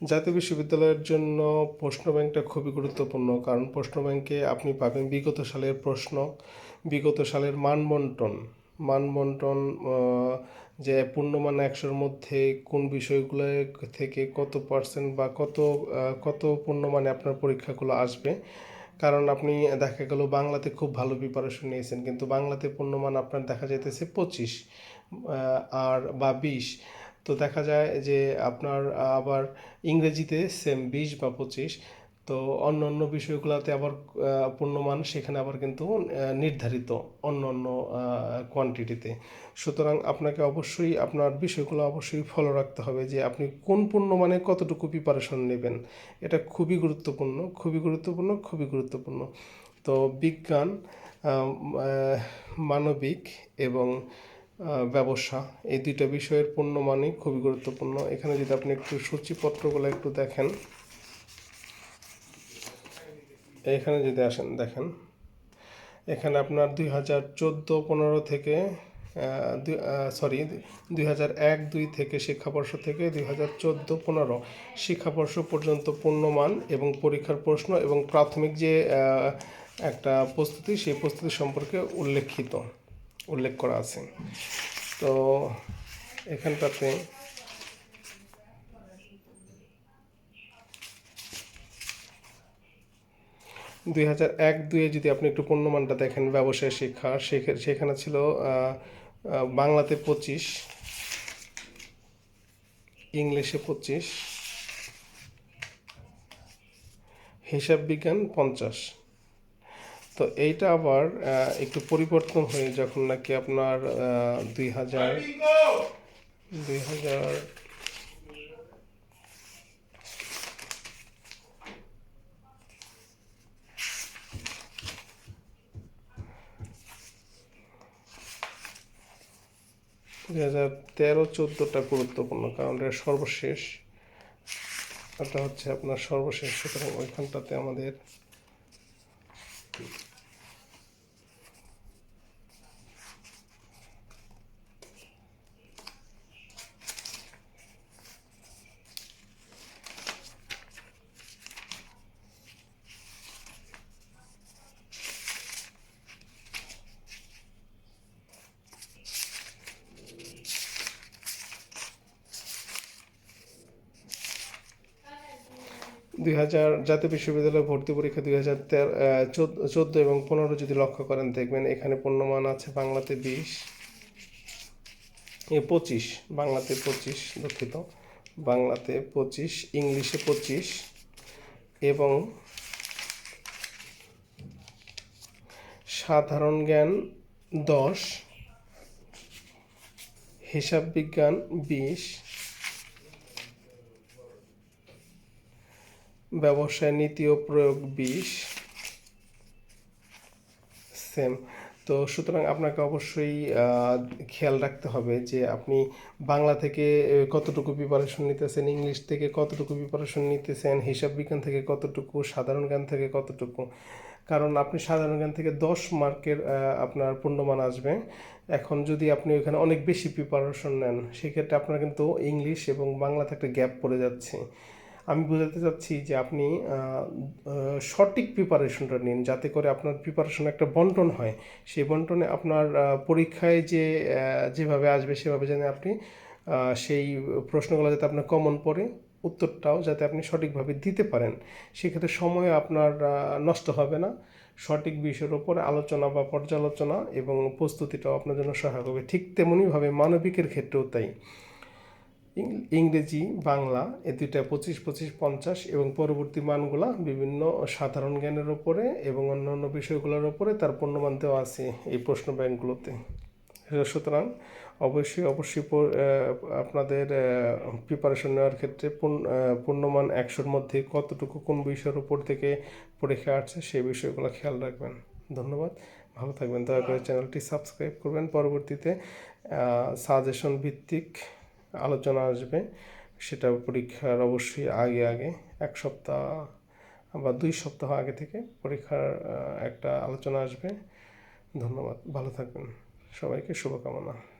জাতীয় বিশ্ববিদ্যালয়ের জন্য প্রশ্ন ব্যাংকটা খুবই গুরুত্বপূর্ণ, কারণ প্রশ্ন ব্যাংকে আপনি পাবেন বিগত সালের প্রশ্ন, বিগত সালের মানবন্টন। মানবন্টন যে পূর্ণমান একশোর মধ্যে কোন বিষয়গুলো থেকে কত পার্সেন্ট বা কত কত পূর্ণমানে আপনার পরীক্ষাগুলো আসবে। কারণ আপনি দেখা গেল বাংলাতে খুব ভালো প্রিপারেশন নিয়েছেন, কিন্তু বাংলাতে পূর্ণমান আপনার দেখা যাইতেছে পঁচিশ আর বা বিশ। তো দেখা যায় যে আপনার আবার ইংরেজিতে সেম বিশ বা পঁচিশ, তো অন্য অন্য বিষয়গুলোতে আবার পূর্ণমান, সেখানে আবার কিন্তু নির্ধারিত অন্য অন্য কোয়ান্টিটিতে সুতরাং আপনাকে অবশ্যই আপনার বিষয়গুলো অবশ্যই ফলো রাখতে হবে যে আপনি কোন পূর্ণমানে কতটুকু প্রিপারেশন নেবেন। এটা খুবই গুরুত্বপূর্ণ খুবই গুরুত্বপূর্ণ খুবই গুরুত্বপূর্ণ। তো বিজ্ঞান মানবিক এবং ব্যবসা। এই দুইটা বিষয়ের পণ্য পূর্ণমানই খুবই গুরুত্বপূর্ণ। এখানে যদি আপনি একটু সূচিপত্রগুলো একটু দেখেন। এখানে যদি আসেন, দেখেন। এখানে আপনার দুই হাজার চোদ্দ পনেরো থেকে সরি দুই হাজার এক, দুই থেকে শিক্ষাবর্ষ থেকে দুই হাজার চোদ্দ পনেরো শিক্ষাবর্ষ পর্যন্ত পূর্ণমান এবং পরীক্ষার প্রশ্ন এবং প্রাথমিক যে একটা প্রস্তুতি, সেই প্রস্তুতি সম্পর্কে উল্লেখিত। উল্লেখ করা আছে। তো এখানটাতে দুই হাজার এক দুয়ে যদি আপনি একটু পূর্ণমানটা দেখেন ব্যবসায় শিক্ষা, সেখে- সেখানে ছিল বাংলাতে পঁচিশ, ইংলিশে পঁচিশ, হিসাব বিজ্ঞান পঞ্চাশ। তো এইটা আবার একটু পরিবর্তন হয়ে যখন নাকি আপনার দুই হাজার দুই হাজার দুই হাজার তেরো চোদ্দোটা গুরুত্বপূর্ণ, কারণ এটা সর্বশেষ। এটা হচ্ছে আপনার সর্বশেষ, সুতরাং ওইখানটাতে আমাদের দুই হাজার জাতীয় বিশ্ববিদ্যালয় ভর্তি পরীক্ষা দুই হাজার চোদ্দ এবং পনেরো যদি লক্ষ্য করেন দেখবেন এখানে পূর্ণমান আছে বাংলাতে বিশ, এ পঁচিশ, বাংলাতে পঁচিশ দুঃখিত, বাংলাতে পঁচিশ, ইংলিশে পঁচিশ এবং সাধারণ জ্ঞান দশ, হিসাব বিজ্ঞান বিশ ব্যবসায় নীতি ও প্রয়োগ বিশ সেম তো সুতরাং আপনাকে অবশ্যই খেয়াল রাখতে হবে যে আপনি বাংলা থেকে কতটুকু প্রিপারেশন নিতেছেন, ইংলিশ থেকে কতটুকু প্রিপারেশন নিতেছেন, হিসাব বিজ্ঞান থেকে কতটুকু, সাধারণ জ্ঞান থেকে কতটুকু। কারণ আপনি সাধারণ জ্ঞান থেকে দশ মার্কের আপনার পূর্ণমান আসবে। এখন যদি আপনি ওইখানে অনেক বেশি প্রিপারেশন নেন, সেক্ষেত্রে আপনার কিন্তু ইংলিশ এবং বাংলাতে একটা গ্যাপ পড়ে যাচ্ছে। আমি বোঝাতে চাচ্ছি যে আপনি সঠিক প্রিপারেশনটা নিন যাতে করে আপনার প্রিপারেশন একটা বন্টন হয়। সেই বন্টনে আপনার পরীক্ষায় যে যেভাবে আসবে সেভাবে যেন আপনি সেই প্রশ্নগুলো যাতে আপনার কমন পড়ে, উত্তরটাও যাতে আপনি সঠিকভাবে দিতে পারেন। সেক্ষেত্রে সময় আপনার নষ্ট হবে না। সঠিক বিষয়ের উপরে আলোচনা বা পর্যালোচনা এবং প্রস্তুতিটাও আপনার জন্য সহায়ক হবে। ঠিক তেমনইভাবে মানবিকের ক্ষেত্রেও তাই। ইংরেজি, বাংলা, এ দুইটা পঁচিশ পঁচিশ, পঞ্চাশ এবং পরবর্তী মানগুলা বিভিন্ন সাধারণ জ্ঞানের ওপরে এবং অন্যান্য বিষয়গুলোর ওপরে তার পূর্ণমান দেওয়া আছে এই প্রশ্ন ব্যাংকগুলোতে। সুতরাং অবশ্যই অবশ্যই আপনাদের প্রিপারেশন নেওয়ার ক্ষেত্রে পূর্ণ- পূর্ণমান একশোর মধ্যে কতটুকু কোন বিষয়ের উপর থেকে পরীক্ষা আসছে সেই বিষয়গুলো খেয়াল রাখবেন। ধন্যবাদ। ভালো থাকবেন। দয়া করে চ্যানেলটি সাবস্ক্রাইব করবেন। পরবর্তীতে সাজেশন ভিত্তিক আলোচনা আসবে, সেটা পরীক্ষার অবশ্যই আগে আগে, এক সপ্তাহ বা দুই সপ্তাহ আগে থেকে পরীক্ষার একটা আলোচনা আসবে। ধন্যবাদ, ভালো থাকবেন। সবাইকে শুভকামনা।